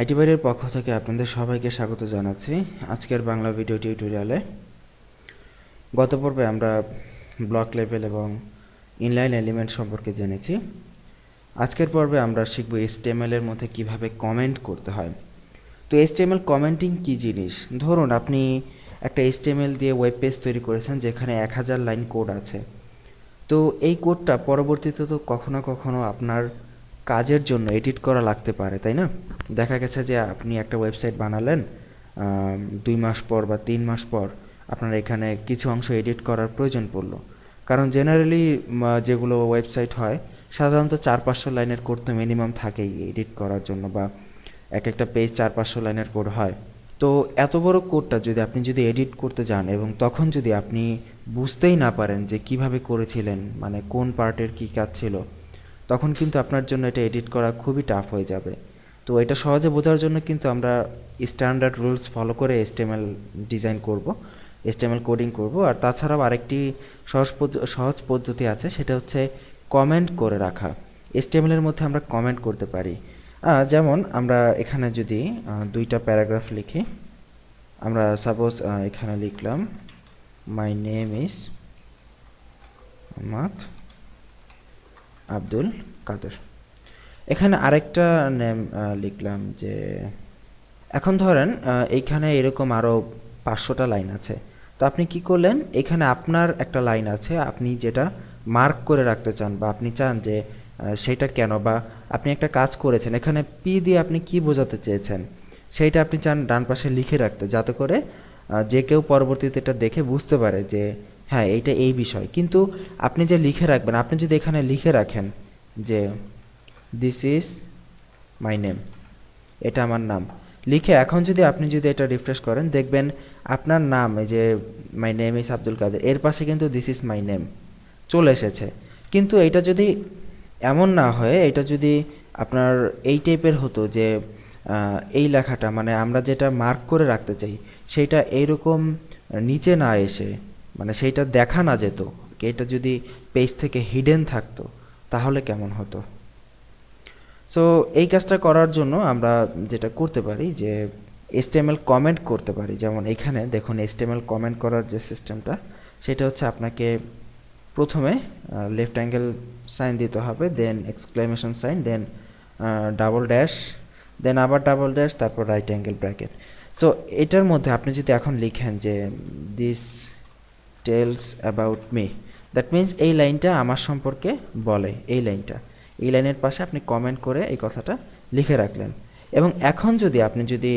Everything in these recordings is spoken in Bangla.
আইটি বাইরের পক্ষ থেকে আপনাদের সবাইকে স্বাগত জানাচ্ছি আজকের বাংলা ভিডিও টিউটোরিয়ালে। গত পর্বে আমরা ব্লক লেভেল এবং ইনলাইন এলিমেন্ট সম্পর্কে জেনেছি। আজকের পর্বে আমরা শিখব এর মধ্যে কীভাবে কমেন্ট করতে হয়। তো HTML কমেন্টিং কি জিনিস? ধরুন, আপনি একটা HTML দিয়ে ওয়েব পেজ তৈরি করেছেন যেখানে এক হাজার লাইন কোড আছে। তো এই কোডটা পরবর্তীতে তো কখনো কখনো আপনার কাজের জন্য এডিট করা লাগতে পারে, তাই না? দেখা গেছে যে আপনি একটা ওয়েবসাইট বানালেন দুই মাস পর বা তিন মাস পর আপনার এখানে কিছু অংশ এডিট করার প্রয়োজন পড়ল। কারণ জেনারেলি যেগুলো ওয়েবসাইট হয়, সাধারণত চার পাঁচশো লাইনের কোড তো মিনিমাম থাকেই এডিট করার জন্য বা এক একটা পেজ চার পাঁচশো লাইনের কোড হয়। তো এত বড় কোডটা যদি আপনি যদি এডিট করতে যান এবং তখন যদি আপনি বুঝতেই না পারেন যে কীভাবে করেছিলেন মানে কোন পার্টের কী কাজ ছিল তখন কিন্তু আপনার জন্য এটা এডিট করা খুবই টাফ হয়ে যাবে। তো এটা সহজে বোঝার জন্য কিন্তু আমরা স্ট্যান্ডার্ড রুলস ফলো করে এসটিএমএল ডিজাইন করব এসটিএমএল কোডিং করব। আর তাছাড়াও আরেকটি সহজ সহজ পদ্ধতি আছে, সেটা হচ্ছে কমেন্ট করে রাখা। এসটিএমএল এর মধ্যে আমরা কমেন্ট করতে পারি। যেমন আমরা এখানে যদি দুইটা প্যারাগ্রাফ লিখি, আমরা সাপোজ এখানে লিখলাম মাই নেম ইজ মাত আব্দুল কাদের। এখানে আরেকটা নেম লিখলাম যে, এখন ধরেন এইখানে এরকম আরও পাঁচশোটা লাইন আছে। তো আপনি কি করলেন? এখানে আপনার একটা লাইন আছে, আপনি যেটা মার্ক করে রাখতে চান বা আপনি চান যে সেটা কেন বা আপনি একটা কাজ করেছেন, এখানে পি দিয়ে আপনি কি বোঝাতে চেয়েছেন, সেইটা আপনি চান ডান পাশে লিখে রাখতে, যাতে করে যে কেউ পরবর্তীতে এটা দেখে বুঝতে পারে যে হ্যাঁ এইটা এই বিষয়। কিন্তু আপনি যে লিখে রাখবেন, আপনি যদি এখানে লিখে রাখেন যে দিস ইজ মাই নেম এটা আমার নাম। লিখে এখন যদি আপনি যদি এটা রিফ্রেশ করেন, দেখবেন আপনার নাম, এই যে my name is Abdul Kader এর পাশে কিন্তু দিস ইজ মাই নেম চলে এসেছে। কিন্তু এটা যদি এমন না হয়ে, এটা যদি আপনার এই টাইপের হতো যে এই লেখাটা মানে আমরা যেটা মার্ক করে রাখতে চাই সেইটা এইরকম নিচে না এসে মানে সেইটা দেখা না যেত এটা যদি পেজ থেকে হিডেন থাকতো, তাহলে কেমন হতো? সো এই কাজটা করার জন্য আমরা যেটা করতে পারি যে এসটিএমএল কমেন্ট করতে পারি। যেমন এখানে দেখুন এসটিএমএল কমেন্ট করার যে সিস্টেমটা সেটা হচ্ছে আপনাকে প্রথমে লেফট অ্যাঙ্গেল সাইন দিতে হবে then exclamation sign then double dash then আবার ডাবল ড্যাশ তারপর রাইট অ্যাঙ্গেল ব্র্যাকেট সো এটার মধ্যে আপনি যদি এখন লিখেন যে this tells about me that means এই লাইনটা আমার সম্পর্কে বলে, এই লাইনটা। এই লাইনের পাশে আপনি কমেন্ট করে এই কথাটা লিখে রাখলেন। এবং এখন যদি আপনি যদি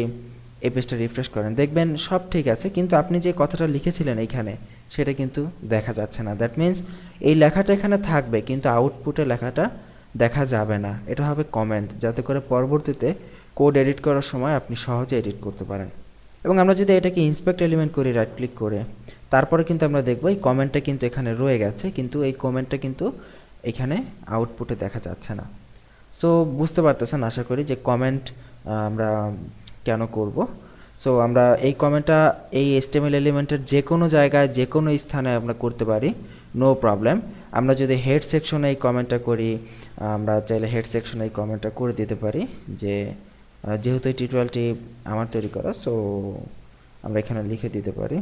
এই পেজটা রিফ্রেশ করেন, দেখবেন সব ঠিক আছে, কিন্তু আপনি যে কথাটা লিখেছিলেন এইখানে সেটা কিন্তু দেখা যাচ্ছে না। দ্যাট মিন্স এই লেখাটা এখানে থাকবে, কিন্তু আউটপুটে লেখাটা দেখা যাবে না। এটা হবে কমেন্ট যাতে করে পরবর্তীতে কোড এডিট করার সময় আপনি সহজে এডিট করতে পারেন। এবং আমরা যদি এটাকে ইন্সপেক্ট এলিমেন্ট করি রাইট ক্লিক করে তারপরে কিন্তু আমরা দেখব, এই কমেন্টটা কিন্তু এখানে রয়ে গেছে, কিন্তু এই কমেন্টটা কিন্তু এখানে আউটপুটে দেখা যাচ্ছে না। সো বুঝতে পারতেছেন আশা করি যে কমেন্ট আমরা কেন করব? সো আমরা এই কমেন্টটা এই এসটিএমএল এলিমেন্টের যে কোনো জায়গায়, যে কোনো স্থানে আমরা করতে পারি নো প্রবলেম আমরা যদি হেড সেকশনে এই কমেন্টটা করি, আমরা চাইলে হেড সেকশনে এই কমেন্টটা করে দিতে পারি, যে যেহেতু এই টিউটোরিয়ালটি আমার তৈরি করা সো আমরা এখানে লিখে দিতে পারি।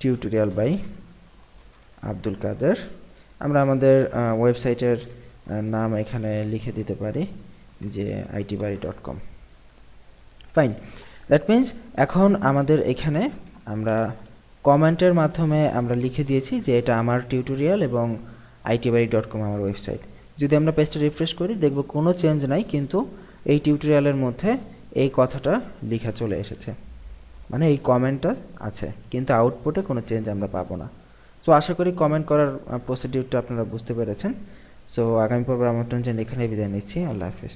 টিউটোরিয়াল বাই আব্দুল কাদের আমরা আমাদের ওয়েবসাইটের নাম এখানে লিখে দিতে পারি, যে IT Bari dot com fine that means এখন আমাদের এখানে আমরা কমেন্টের মাধ্যমে আমরা লিখে দিয়েছি যে এটা আমার টিউটোরিয়াল এবং আইটিবাড়ি ডট কম আমার ওয়েবসাইট যদি আমরা পেজটা রিফ্রেশ করি, দেখব কোনো চেঞ্জ নাই, কিন্তু এই টিউটোরিয়ালের মধ্যে এই কথাটা লেখা চলে এসেছে। মানে এই কমেন্টটা আছে, কিন্তু আউটপুটে কোনো চেঞ্জ আমরা পাবো না। সো আশা করি কমেন্ট করার প্রসিডিউরটা আপনারা বুঝতে পেরেছেন। সো আগামী পর্বে আমার জানিয়ে এখানে বিদায় নিচ্ছি। আল্লাহ হাফিজ।